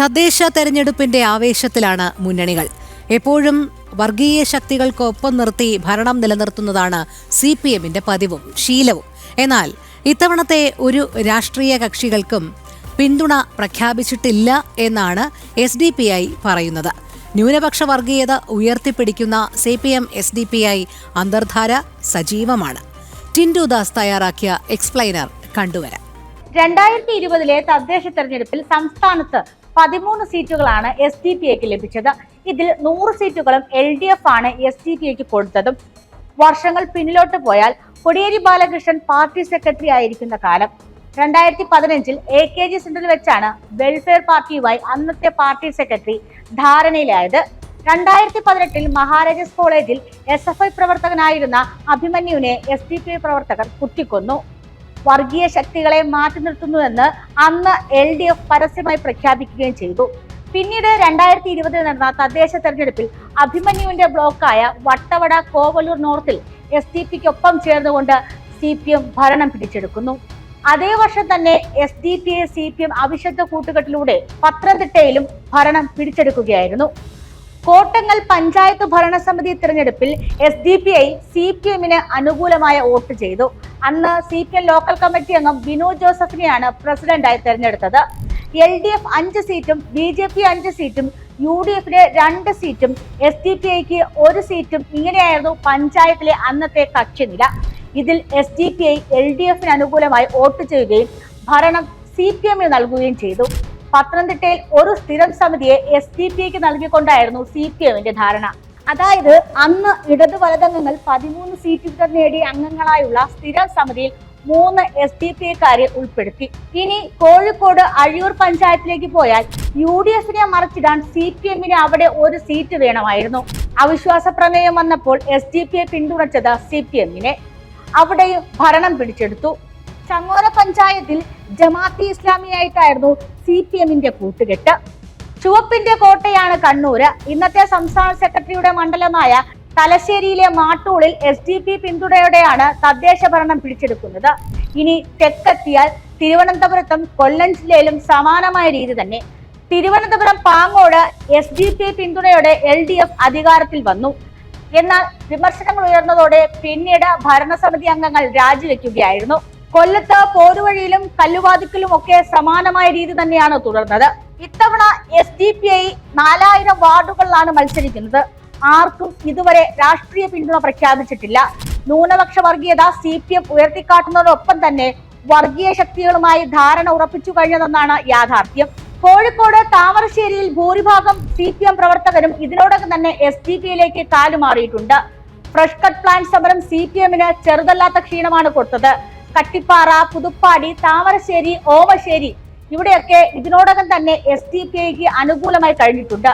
തദ്ദേശ തെരഞ്ഞെടുപ്പിന്റെ ആവേശത്തിലാണ് മുന്നണികൾ. എപ്പോഴും വർഗീയ ശക്തികൾക്കൊപ്പം നിർത്തി ഭരണം നിലനിർത്തുന്നതാണ് സി പി എമ്മിന്റെ പതിവും ശീലവും. എന്നാൽ ഇത്തവണത്തെ ഒരു രാഷ്ട്രീയ കക്ഷികൾക്കും പിന്തുണ പ്രഖ്യാപിച്ചിട്ടില്ല എന്നാണ് എസ് ഡി പി ഐ പറയുന്നത്. ന്യൂനപക്ഷ വർഗീയത ഉയർത്തിപ്പിടിക്കുന്ന C P M S D P I അന്തർധാര സജീവമാണ്. ടിൻഡുദാസ് തയ്യാറാക്കിയ എക്സ്പ്ലൈനർ കണ്ടുവരാം. രണ്ടായിരത്തി ഇരുപതിലെ തദ്ദേശ തെരഞ്ഞെടുപ്പിൽ സംസ്ഥാനത്ത് പതിമൂന്ന് സീറ്റുകളാണ് എസ് ഡി പി എക്ക് ലഭിച്ചത്. ഇതിൽ നൂറ് സീറ്റുകളും എൽ ഡി എഫ് ആണ് എസ് ഡി പി എക്ക് കൊടുത്തതും. വർഷങ്ങൾ പിന്നിലോട്ട് പോയാൽ കൊടിയേരി ബാലകൃഷ്ണൻ പാർട്ടി സെക്രട്ടറി ആയിരിക്കുന്ന കാലം. രണ്ടായിരത്തി പതിനഞ്ചിൽ എ കെ ജി സെന്ററിൽ വെച്ചാണ് വെൽഫെയർ പാർട്ടിയുമായി അന്നത്തെ പാർട്ടി സെക്രട്ടറി ധാരണയിലായത്. രണ്ടായിരത്തി പതിനെട്ടിൽ മഹാരാജാസ് കോളേജിൽ എസ് എഫ് ഐ പ്രവർത്തകനായിരുന്ന അഭിമന്യുവിനെ എസ് ഡി പി ഐ പ്രവർത്തകർ കുത്തിക്കൊന്നു. വർഗീയ ശക്തികളെ മാറ്റി നിർത്തുന്നുവെന്ന് അന്ന് എൽ ഡി എഫ് പരസ്യമായി പ്രഖ്യാപിക്കുകയും ചെയ്തു. പിന്നീട് രണ്ടായിരത്തി ഇരുപതിൽ നടന്ന തദ്ദേശ തെരഞ്ഞെടുപ്പിൽ അഭിമന്യുവിന്റെ ബ്ലോക്കായ വട്ടവട കോവലൂർ നോർത്തിൽ എസ് ഡി പിക്കൊപ്പം ചേർന്നുകൊണ്ട് സി പി എം ഭരണം പിടിച്ചെടുക്കുന്നു. അതേ വർഷം തന്നെ S D P A C P M അവിശുദ്ധ കൂട്ടുകെട്ടിലൂടെ പത്തനംതിട്ടയിലും ഭരണം പിടിച്ചെടുക്കുകയായിരുന്നു. കോട്ടങ്ങൽ പഞ്ചായത്ത് ഭരണസമിതി തിരഞ്ഞെടുപ്പിൽ S D P I C P എമ്മിന് അനുകൂലമായ വോട്ട് ചെയ്തു. അന്ന് C P M local committee അംഗം ബിനു ജോസഫിനെയാണ് പ്രസിഡന്റായി തെരഞ്ഞെടുത്തത്. എൽ ഡി എഫ് അഞ്ച് സീറ്റും ബി ജെ പി അഞ്ച് സീറ്റും യു ഡി എഫിന് രണ്ട് സീറ്റും എസ് ഡി പി ഐക്ക് ഒരു സീറ്റും ഇങ്ങനെയായിരുന്നു പഞ്ചായത്തിലെ അന്നത്തെ കക്ഷിനില. ഇതിൽ S D P I L D എഫിന് അനുകൂലമായി വോട്ട് ചെയ്യുകയും ഭരണം സി പി എമ്മിന് നൽകുകയും ചെയ്തു. പത്തനംതിട്ടയിൽ ഒരു സ്ഥിരം സമിതിയെ എസ് ഡി പി ഐക്ക് നൽകിക്കൊണ്ടായിരുന്നു സി പി എമ്മിന്റെ ധാരണ. അതായത് അന്ന് ഇടത് വലതംഗങ്ങൾ പതിമൂന്ന് സീറ്റുകൾ നേടിയ അംഗങ്ങളായുള്ള സ്ഥിര സമിതിയിൽ മൂന്ന് എസ് ഡി പി എക്കാരെ ഉൾപ്പെടുത്തി. ഇനി കോഴിക്കോട് അഴിയൂർ പഞ്ചായത്തിലേക്ക് പോയാൽ യു ഡി എഫിനെ മറിച്ചിടാൻ സി പി എമ്മിന് അവിടെ ഒരു സീറ്റ് വേണമായിരുന്നു. അവിശ്വാസ പ്രമേയം വന്നപ്പോൾ എസ് ഡി പി എ പിന്തുണച്ചത് സി പി എമ്മിനെ അവിടെയും ഭരണം പിടിച്ചെടുത്തു. ചങ്ങോല പഞ്ചായത്തിൽ ജമാഅത്തി ഇസ്ലാമിയായിട്ടായിരുന്നു സി പി എമ്മിന്റെ കൂട്ടുകെട്ട്. ചുവപ്പിന്റെ കോട്ടയാണ് കണ്ണൂര്. ഇന്നത്തെ സംസ്ഥാന സെക്രട്ടറിയുടെ മണ്ഡലമായ തലശ്ശേരിയിലെ മാട്ടൂളിൽ എസ് ഡി പി പിന്തുണയോടെയാണ് തദ്ദേശ ഭരണം പിടിച്ചെടുക്കുന്നത്. ഇനി തെക്കെത്തിയാൽ തിരുവനന്തപുരത്തും കൊല്ലം ജില്ലയിലും സമാനമായ രീതി തന്നെ. Thiruvananthapuram Pangode S D P പിന്തുണയോടെ എൽ ഡി എഫ് അധികാരത്തിൽ വന്നു. എന്നാൽ വിമർശനങ്ങൾ ഉയർന്നതോടെ പിന്നീട് ഭരണസമിതി അംഗങ്ങൾ രാജിവെക്കുകയായിരുന്നു. കൊല്ലത്ത് പോരുവഴിയിലും കല്ലുവാതിക്കലും ഒക്കെ സമാനമായ രീതി തന്നെയാണ് തുടർന്നത്. ഇത്തവണ എസ് ഡി പി ഐ നാലായിരം വാർഡുകളിലാണ് മത്സരിക്കുന്നത്. ആർക്കും ഇതുവരെ രാഷ്ട്രീയ പിന്തുണ പ്രഖ്യാപിച്ചിട്ടില്ല. ന്യൂനപക്ഷ വർഗീയത സി പി എം ഉയർത്തിക്കാട്ടുന്നതോടൊപ്പം തന്നെ വർഗീയ ശക്തികളുമായി ധാരണ ഉറപ്പിച്ചു കഴിഞ്ഞതെന്നാണ് യാഥാർത്ഥ്യം. കോഴിക്കോട് താമരശ്ശേരിയിൽ ഭൂരിഭാഗം സി പി എം പ്രവർത്തകരും ഇതിനോടകം തന്നെ എസ് ഡി പിയിലേക്ക് കാലുമാറിയിട്ടുണ്ട് ഫ്രഷ് കട്ട് പ്ലാൻ സമരം സി പി എമ്മിന് ചെറുതല്ലാത്ത ക്ഷീണമാണ് കൊടുത്തത്. കട്ടിപ്പാറ പുതുപ്പാടി താമരശ്ശേരി ഓമശ്ശേരി ഇവിടെയൊക്കെ ഇതിനോടകം തന്നെ എസ് ഡി പി ഐക്ക് അനുകൂലമായി കഴിഞ്ഞിട്ടുണ്ട്.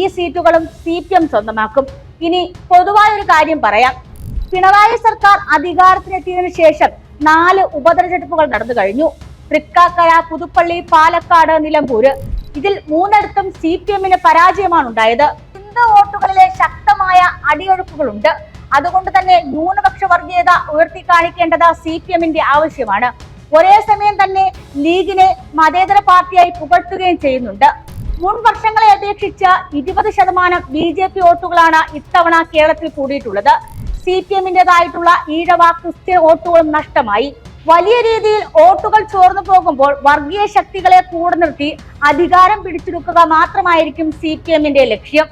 ഈ സീറ്റുകളും സി പി എം സ്വന്തമാക്കും. ഇനി പൊതുവായ ഒരു കാര്യം പറയാം. പിണറായി സർക്കാർ അധികാരത്തിലെത്തിയതിനു ശേഷം നാല് ഉപതെരഞ്ഞെടുപ്പുകൾ നടന്നു കഴിഞ്ഞു. തൃക്കാക്കര പുതുപ്പള്ളി പാലക്കാട് നിലമ്പൂര്. ഇതിൽ മൂന്നിടത്തും സി പി എമ്മിന് പരാജയമാണ് ഉണ്ടായത്. ഹിന്ദു വോട്ടുകളിലെ ശക്തമായ അടിയൊഴുക്കുകളുണ്ട്. അതുകൊണ്ട് തന്നെ ന്യൂനപക്ഷ വർഗീയത ഉയർത്തി കാണിക്കേണ്ടത് സി പി എമ്മിന്റെ ആവശ്യമാണ്. ഒരേ സമയം തന്നെ ലീഗിനെ മതേതര പാർട്ടിയായി പുകഴ്ത്തുകയും ചെയ്യുന്നുണ്ട്. മുൻ വർഷങ്ങളെ അപേക്ഷിച്ച് ഇരുപത് ശതമാനം ബി ജെ പി വോട്ടുകളാണ് ഇത്തവണ കേരളത്തിൽ കൂടിയിട്ടുള്ളത്. സി പി എമ്മിന്റെതായിട്ടുള്ള ഈഴവ ക്രിസ്ത്യൻ വോട്ടുകളും നഷ്ടമായി. വലിയ രീതിയിൽ വോട്ടുകൾ ചോർന്നു പോകുമ്പോൾ വർഗീയ ശക്തികളെ കൂടെ നിർത്തി അധികാരം പിടിച്ചെടുക്കുക മാത്രമായിരിക്കും സി പി എമ്മിന്റെ ലക്ഷ്യം.